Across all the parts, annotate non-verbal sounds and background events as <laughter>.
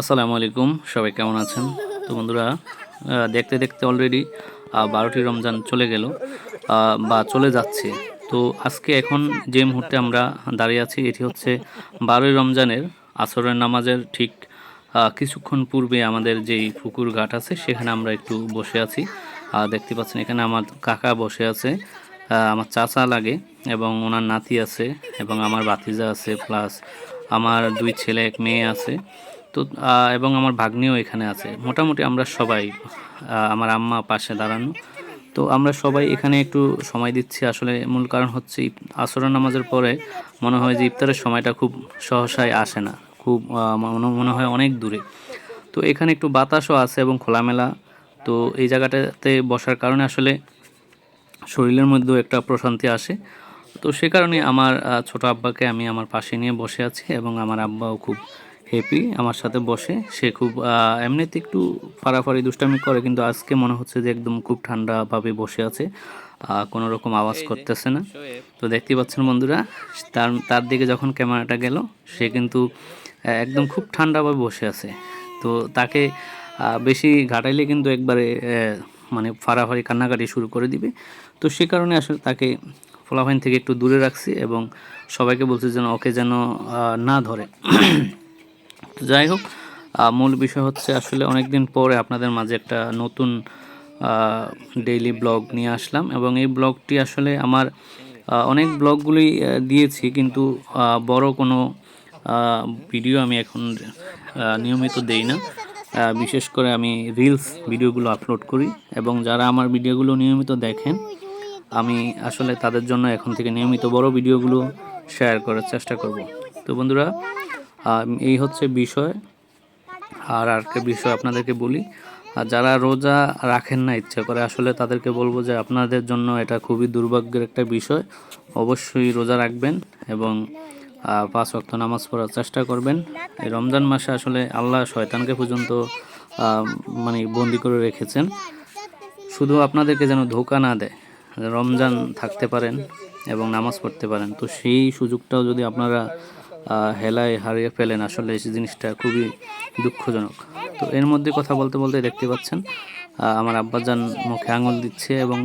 আসসালামু আলাইকুম, সবাই কেমন আছেন? তো বন্ধুরা দেখতে দেখতে অলরেডি বারোটি রমজান চলে গেল বা চলে যাচ্ছে। তো আজকে এখন যে মুহূর্তে আমরা দাঁড়িয়ে আছি, এটি হচ্ছে বারোই রমজানের আসরের নামাজের ঠিক কিছুক্ষণ পূর্বে আমাদের যেই পুকুর ঘাট আছে, সেখানে আমরা একটু বসে আছি। দেখতে পাচ্ছেন এখানে আমার কাকা বসে আছে আমার চাচা লাগে, এবং ওনার নাতি আছে, এবং আমার বাতিজা আছে প্লাস আমার দুই ছেলে, এক মেয়ে আছে। তো এবং আমার ভাগ্নিও এখানে আছে। মোটামুটি আমরা সবাই আমার আম্মা পাশে দাঁড়ানো। তো আমরা সবাই এখানে একটু সময় দিচ্ছি। আসলে মূল কারণ হচ্ছে আসরের নামাজের পরে মনে হয় যে ইফতারের সময়টা খুব সহসায় আসে না। খুব মনে হয় অনেক দূরে। তো এখানে একটু বাতাসও আছে এবং খোলামেলা। তো এই জায়গাটাতে বসার কারণে আসলে শরীরের মধ্যেও একটা প্রশান্তি আসে। তো সে কারণে আমার ছোট আব্বাকে আমি আমার পাশে নিয়ে বসে আছি এবং আমার আব্বাও খুব হ্যাপি আমার সাথে বসে। সে খুব এমনিতে একটু ফাড়াফাড়ি দুষ্টামি করে কিন্তু আজকে মনে হচ্ছে যে একদম খুব ঠান্ডাভাবে বসে আছে। কোনো রকম আওয়াজ করতেছে না। তো দেখতে পাচ্ছেন বন্ধুরা তার তার দিকে যখন ক্যামেরাটা গেল সে কিন্তু একদম খুব ঠান্ডাভাবে বসে আছে। তো তাকে বেশি ঘাটাইলে কিন্তু একবারে মানে ফাড়াফাড়ি কান্নাকাটি শুরু করে দিবে। তো সে কারণে আসলে তাকে ফলাফাইন থেকে একটু দূরে রাখছি এবং সবাইকে বলছি যেন ওকে যেন না ধরে। তো যাই হোক মূল বিষয় হচ্ছে আসলে অনেক দিন পরে আপনাদের মাঝে একটা নতুন ডেইলি ব্লগ নিয়ে আসলাম এবং এই ব্লগটি আসলে আমার অনেক ব্লগগুলি দিয়েছি কিন্তু বড় কোনো ভিডিও আমি এখন নিয়মিত দেই না। বিশেষ করে আমি রিলস ভিডিওগুলো আপলোড করি এবং যারা আমার ভিডিওগুলো নিয়মিত দেখেন, আমি আসলে তাদের জন্য এখন থেকে নিয়মিত বড় ভিডিওগুলো শেয়ার করার চেষ্টা করব। তো বন্ধুরা এই হচ্ছে বিষয়। আর আর একটা বিষয় আপনাদেরকে বলি, আর যারা রোজা রাখেন না, ইচ্ছা করে, আসলে তাদেরকে বলব যে আপনাদের জন্য এটা খুবই দুর্ভাগ্যের একটা বিষয়। অবশ্যই রোজা রাখবেন এবং পাঁচ ওয়াক্ত নামাজ পড়ার চেষ্টা করবেন। এই রমজান মাসে আসলে আল্লাহ শয়তানকে পর্যন্ত মানে বন্দি করে রেখেছেন। শুধু আপনাদেরকে যেন ধোকা না দেয়, রমজান থাকতে পারেন এবং নামাজ পড়তে পারেন। তো সেই সুযোগটাও যদি আপনারা হেলায় হারিয়ে ফেলেন। আসলে এই জিনিসটা খুবই দুঃখজনক। তো এর মধ্যে কথা বলতে বলতে দেখতে পাচ্ছেন আমার আব্বাজান মুখে আঙুল দিচ্ছে এবং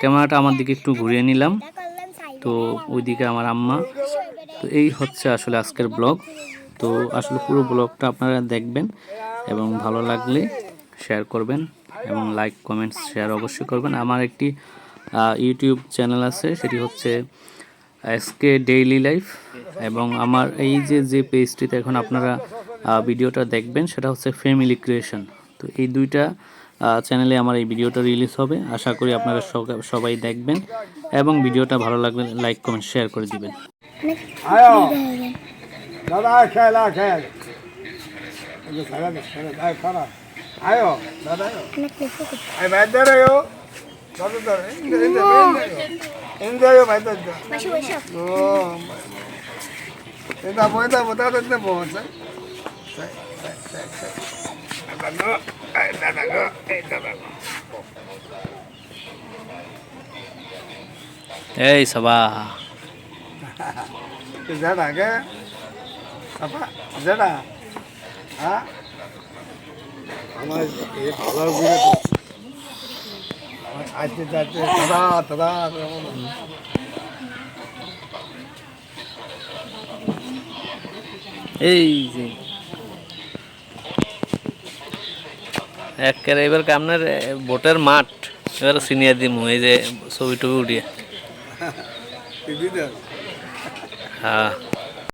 ক্যামেরাটা আমার দিকে একটু ঘুরিয়ে নিলাম। তো ওইদিকে আমার আম্মা। তো এই হচ্ছে আসলে আজকের ব্লগ। তো আসলে পুরো ব্লগটা আপনারা দেখবেন এবং ভালো লাগলে শেয়ার করবেন এবং লাইক, কমেন্টস, শেয়ার অবশ্যই করবেন। আমার একটি ইউটিউব চ্যানেল আছে, সেটি হচ্ছে এসকে ডেইলি লাইফ এবং আমার এই যে যে পেজটিতে এখন আপনারা ভিডিওটা দেখবেন সেটা হচ্ছে ফ্যামিলি ক্রিয়েশন তো এই দুইটা চ্যানেলে আমার এই ভিডিওটা রিলিজ হবে। আশা করি আপনারা সবাই দেখবেন এবং ভিডিওটা ভালো লাগবে লাইক কমেন্ট শেয়ার করে দিবেন। আয়ো! দাদা খেল আয় খেল এই যে খেলা দেখ, খেলা দেখ, আয় খারা আয়ো দাদা আয়ো আয় ভাই দে রে ও দাদা দে রে ইন্দে ইন্দে ইন্দে ইন্দে আয়ো ভাই দে দে ও এটা বই দা বতা দে দে বই সে সে সে সে দাদা গো আয় দাদা গো এই দাদা গো এই সবা জেডা গে আপা জেডা হ্যাঁ আমার এই ভালো ঘুরে তো আসতে যাচ্ছে দাদা দাদা এই যে। একেবারে এবার আপনার ভোটের মাঠ এবার সিনিয়র দিম এই যে ছবি টবি উঠিয়ে। <laughs> হ্যাঁ।